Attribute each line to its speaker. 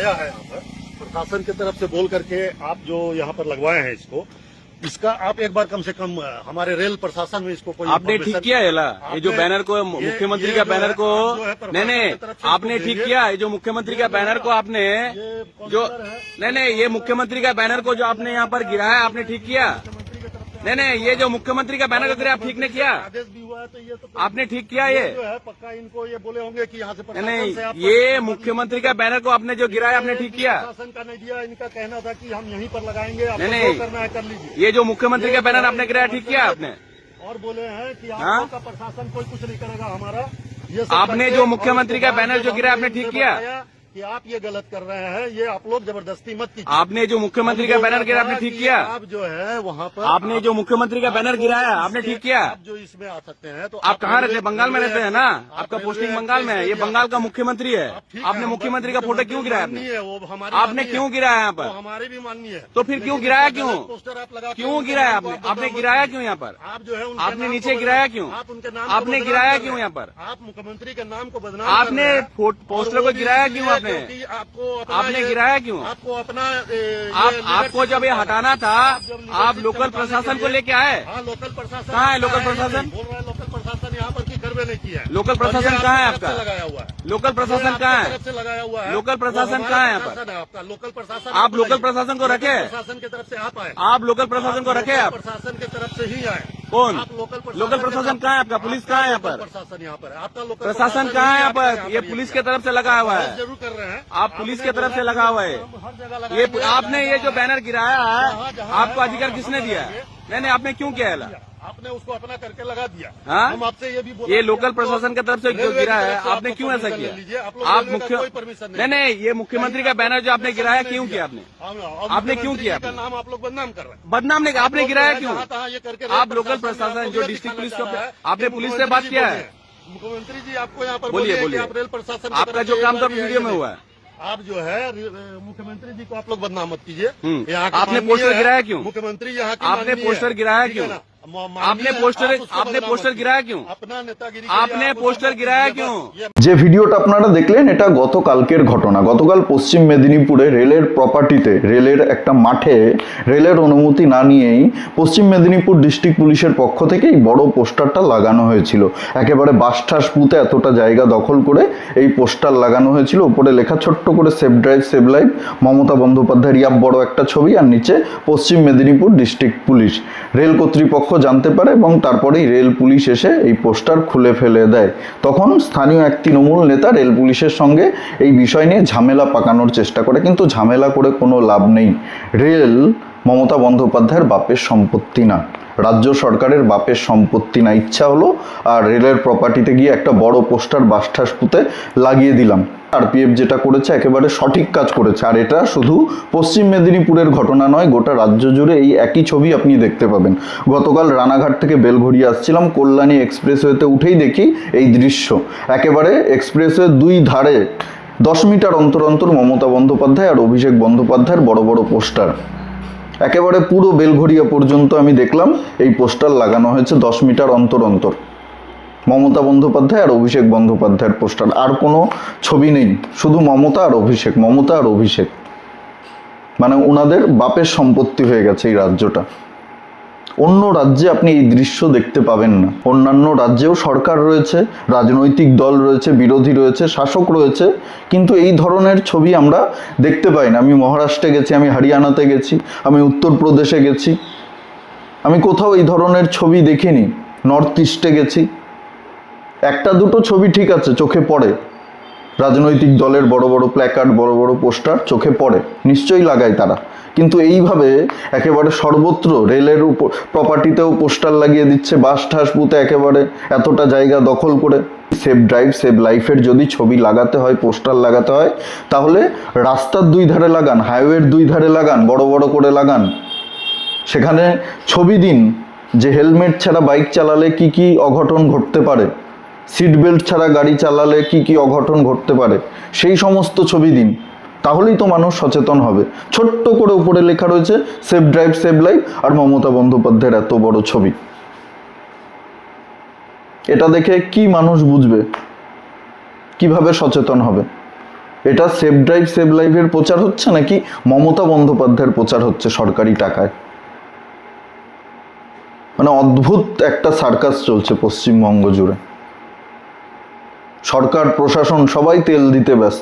Speaker 1: लगवाया है यहाँ पर प्रशासन की तरफ़ से बोल करके आप जो यहाँ पर लगवाए हैं इसको इसका आप एक बार कम से कम हमारे रेल प्रशासन में इसको कोई
Speaker 2: आपने ठीक किया है ला? ये जो बैनर को मुख्यमंत्री का बैनर को नहीं नहीं आपने ठीक किया ये जो मुख्यमंत्री का बैनर को आपने जो नहीं नहीं ये मुख्यमंत्री का बैनर को जो आपने यहाँ पर गिराया आपने ठीक किया। नहीं नहीं ये जो मुख्यमंत्री का बैनर को गिराया आप ठीक नहीं किया।
Speaker 1: हुआ है तो ये तो
Speaker 2: आपने ठीक किया ये
Speaker 1: जो है पक्का इनको ये बोले होंगे कि यहाँ से
Speaker 2: नहीं
Speaker 1: से
Speaker 2: ये मुख्यमंत्री का बैनर को आपने जो गिराया आपने ठीक किया
Speaker 1: शासन का नहीं दिया इनका कहना था कि हम यहीं पर लगाएँगे आपको
Speaker 2: नहीं, नहीं।
Speaker 1: करना है कर लीजिए
Speaker 2: ये जो मुख्यमंत्री का बैनर आपने गिराया ठीक किया आपने
Speaker 1: और बोले हैं कि
Speaker 2: हाँ?
Speaker 1: प्रशासन कोई कुछ नहीं करेगा हमारा ये
Speaker 2: आपने जो मुख्यमंत्री का बैनर जो गिराया आपने ठीक किया?
Speaker 1: कि आप ये गलत कर रहे हैं ये आप लोग ज़बरदस्ती मत कीजिए।
Speaker 2: आपने जो मुख्यमंत्री का बैनर गिराया आपने ठीक किया।
Speaker 1: आप जो है वहाँ पर
Speaker 2: आपने जो मुख्यमंत्री का बैनर गिराया आपने ठीक किया।
Speaker 1: आप जो इसमें आ सकते हैं तो
Speaker 2: आप कहाँ रहते? हैं बंगाल में रहते हैं ना? आपका पोस्टिंग बंगाल में है। ये बंगाल का मुख्यमंत्री है। आपने मुख्यमंत्री का फ़ोटो क्यों गिराया आपने?
Speaker 1: वो हमारी
Speaker 2: आपने क्यों। गिराया यहाँ पर?
Speaker 1: हमारी भी माननीय है।
Speaker 2: तो फिर क्यों गिराया क्यों?
Speaker 1: पोस्टर आप लगाते
Speaker 2: क्यों गिराया? आपने आपने गिराया क्यों यहाँ पर?
Speaker 1: आप जो है
Speaker 2: आपने नीचे गिराया क्यों?
Speaker 1: आप उनके नाम
Speaker 2: आपने गिराया क्यों यहाँ पर?
Speaker 1: आप मुख्यमंत्री के नाम को बदनाम
Speaker 2: आपने पोस्टर को गिराया क्यों आपने?
Speaker 1: आपको
Speaker 2: आपने गिराया क्यों?
Speaker 1: आपको अपना
Speaker 2: आप आपको जब ये हटाना था आप लोकल प्रशासन को लेके आए
Speaker 1: हाँ लोकल प्रशासन
Speaker 2: कहाँ है लोकल प्रशासन?
Speaker 1: बोल रहा है लोकल प्रशासन यहाँ पर की करवे नहीं किया है
Speaker 2: लोकल प्रशासन कहाँ है आपका?
Speaker 1: लगाया हुआ है
Speaker 2: लोकल प्रशासन कहाँ है
Speaker 1: से लगाया हुआ है
Speaker 2: लोकल प्रशासन कहाँ है यहाँ पर?
Speaker 1: प्रशासन है आपका लोकल प्रशासन
Speaker 2: आप लोकल प्रशासन को रखे?
Speaker 1: प्रशासन की तरफ़ से आप आए
Speaker 2: आप लोकल प्रशासन को रखे आप
Speaker 1: प्रशासन की तरफ़ से ही आए
Speaker 2: कौन?
Speaker 1: आप लोकल प्रशासन
Speaker 2: लोकल प्रशासन कहाँ है आपका? पुलिस कहाँ है यहाँ पर?
Speaker 1: प्रशासन यहाँ पर आपका लोकल
Speaker 2: प्रशासन कहाँ है यहाँ पर ये पुलिस के तरफ़ से लगा हुआ है
Speaker 1: ज़रूर कर रहे हैं
Speaker 2: आप पुलिस के तरफ़ से लगा हुआ है ये आपने ये जो बैनर गिराया है आपको अधिकार किसने दिया
Speaker 1: है
Speaker 2: नहीं नहीं आपने क्यों किया है?
Speaker 1: आपने उसको अपना करके लगा दिया।
Speaker 2: हाँ?
Speaker 1: हम आपसे ये भी बोला
Speaker 2: ये लोकल प्रशासन की तरफ़ से जो गिरा है आपने क्यों ऐसा। किया?
Speaker 1: आप
Speaker 2: मुख्य
Speaker 1: कोई permission
Speaker 2: नहीं नहीं ये मुख्यमंत्री का बैनर जो आपने गिराया क्यों किया आपने? आपने क्यों किया
Speaker 1: नाम आप लोग बदनाम कर रहे हैं।
Speaker 2: बदनाम नहीं आपने गिराया क्यों? आप लोकल
Speaker 1: प्रशासन
Speaker 2: जो डिस्ट्रिक्ट पुलिस को आपने पुलिस से बात किया है।
Speaker 1: मुख्यमंत्री जी आपको यहाँ पर
Speaker 2: बोलिए,
Speaker 1: बोलिए। आप रेल प्रशासन
Speaker 2: आपका जो काम
Speaker 1: एक
Speaker 2: तो वीडियो में हुआ है।
Speaker 1: आप जो है मुख्यमंत्री जी को आप लोग बदनाम मत कीजिए।
Speaker 2: हम्म। आपने पोस्टर गिराया क्यों?
Speaker 1: मुख्यमंत्री यहाँ
Speaker 2: आपने पोस्टर गिराया
Speaker 1: है
Speaker 2: क्यों?
Speaker 1: ना? म- माननीय
Speaker 2: आपने
Speaker 1: है,
Speaker 2: पोस्टर
Speaker 1: आप उसको
Speaker 2: आपने
Speaker 1: बदनाम
Speaker 2: पोस्टर
Speaker 1: मत
Speaker 2: गिराया
Speaker 1: कीजिए।
Speaker 2: क्यों
Speaker 1: अपना नेतागिरी
Speaker 2: आपने
Speaker 1: आप उसको
Speaker 2: पोस्टर
Speaker 1: मत
Speaker 2: गिराया
Speaker 1: कीजिए,
Speaker 2: क्यों?
Speaker 1: बस ये
Speaker 3: যে ভিডিওটা আপনারা দেখলেন এটা গতকালকের ঘটনা গতকাল পশ্চিম মেদিনীপুরে রেলের প্রপার্টিতে রেলের একটা মাঠে রেলের অনুমতি না নিয়েই পশ্চিম মেদিনীপুর ডিস্ট্রিক্ট পুলিশের পক্ষ থেকে এই বড় পোস্টারটা লাগানো হয়েছিল একেবারে বাসঠাস পুঁতে এতটা জায়গা দখল করে এই পোস্টার লাগানো হয়েছিল ওপরে লেখা ছোট্ট করে save drive save life Mamata বন্দ্যোপাধ্যায়ের ইয়াব বড় একটা ছবি আর নিচে পশ্চিম মেদিনীপুর ডিস্ট্রিক্ট পুলিশ রেল কর্তৃপক্ষ জানতে পারে এবং তারপরেই রেল পুলিশ এসে এই পোস্টার খুলে ফেলে দেয়। তখন স্থানীয় এক তৃণমূল নেতা রেল পুলিশের সঙ্গে এই বিষয় নিয়ে ঝামেলা পাকানোর চেষ্টা করে, কিন্তু ঝামেলা করে কোনো লাভ নেই। রেল মমতা বন্দ্যোপাধ্যায়ের বাপের সম্পত্তি না। রাজ্য সরকারের বাপের সম্পত্তি না, ইচ্ছা হলো, আর রেলের প্রপার্টিতে গিয়ে একটা বড় পোস্টার বাসঠাস পুঁতে লাগিয়ে দিলাম। আরপিএফ যেটা করেছে, একেবারে সঠিক কাজ করেছে। আর এটা শুধু পশ্চিম মেদিনীপুরের ঘটনা নয়, গোটা রাজ্য জুড়ে এই একই ছবি আপনি দেখতে পাবেন। গতকাল রানাঘাট থেকে বেলঘড়িয়ে আসছিলাম, কল্যাণী এক্সপ্রেসওয়েতে উঠেই দেখি এই দৃশ্য। একেবারে এক্সপ্রেসওয়ে দুই ধারে, দশ মিটার অন্তর অন্তর মমতা বন্দ্যোপাধ্যায় আর অভিষেক বন্দ্যোপাধ্যায়ের বড় বড় পোস্টার। একেবারে পুরো বেলঘরিয়া পর্যন্ত আমি দেখলাম, এই পোস্টার লাগানো হয়েছে দশ মিটার অন্তর অন্তর। মমতা বন্দ্যোপাধ্যায় আর অভিষেক বন্দ্যোপাধ্যায়ের পোস্টার, আর কোনো ছবি নেই, শুধু মমতা আর অভিষেক, মমতা আর অভিষেক। মানে ওনাদের বাপের সম্পত্তি হয়ে গেছে এই রাজ্যটা। অন্য রাজ্যে আপনি এই দৃশ্য দেখতে পাবেন না। অন্যান্য রাজ্যেও সরকার রয়েছে, রাজনৈতিক দল রয়েছে, বিরোধী রয়েছে, শাসক রয়েছে, কিন্তু এই ধরনের ছবি আমরা দেখতে পাই না। আমি মহারাষ্ট্রে গেছি, আমি হরিয়ানাতে গেছি, আমি উত্তরপ্রদেশে গেছি। আমি কোথাও এই ধরনের ছবি দেখিনি। নর্থ ইস্টে গেছি। একটা দুটো ছবি ঠিক আছে, চোখে পড়ে। রাজনৈতিক দলের বড় বড় প্ল্যাকার্ড বড় বড় পোস্টার চোখে পড়ে। নিশ্চয়ই লাগায় তারা। কিন্তু এইভাবে একেবারে সর্বত্র রেলের উপর প্রপার্টিতেও পোস্টার লাগিয়ে দিচ্ছে, বাস ঠাস পুঁতে একেবারে এতটা জায়গা দখল করে। সেভ ড্রাইভ সেভ লাইফের যদি ছবি লাগাতে হয় পোস্টার লাগাতে হয়, তাহলে রাস্তার দুই ধারে লাগান হাইওয়ের দুই ধারে লাগান, বড় বড় করে লাগান। সেখানে ছবি দিন যে হেলমেট ছাড়া বাইক চালালে কি কি অঘটন ঘটতে পারে সিট বেল্ট ছাড়া গাড়ি চালালে কি কি অঘটন ঘটতে পারে, সেই সমস্ত ছবি দিন। তাহলেই তো মানুষ সচেতন হবে। ছোট্ট করে উপরে লেখা রয়েছে সেভ ড্রাইভ সেভ লাইফ আর মমতা বন্দ্যোপাধ্যায়ের এত বড় ছবি। এটা দেখে কি মানুষ বুঝবে? কীভাবে সচেতন হবে? এটা সেভ ড্রাইভ সেভ লাইভের প্রচার হচ্ছে নাকি মমতা বন্দ্যোপাধ্যায়ের প্রচার হচ্ছে সরকারি টাকায়? মানে অদ্ভুত একটা সার্কাস চলছে পশ্চিমবঙ্গ জুড়ে। সরকার, প্রশাসন সবাই তেল দিতে ব্যস্ত।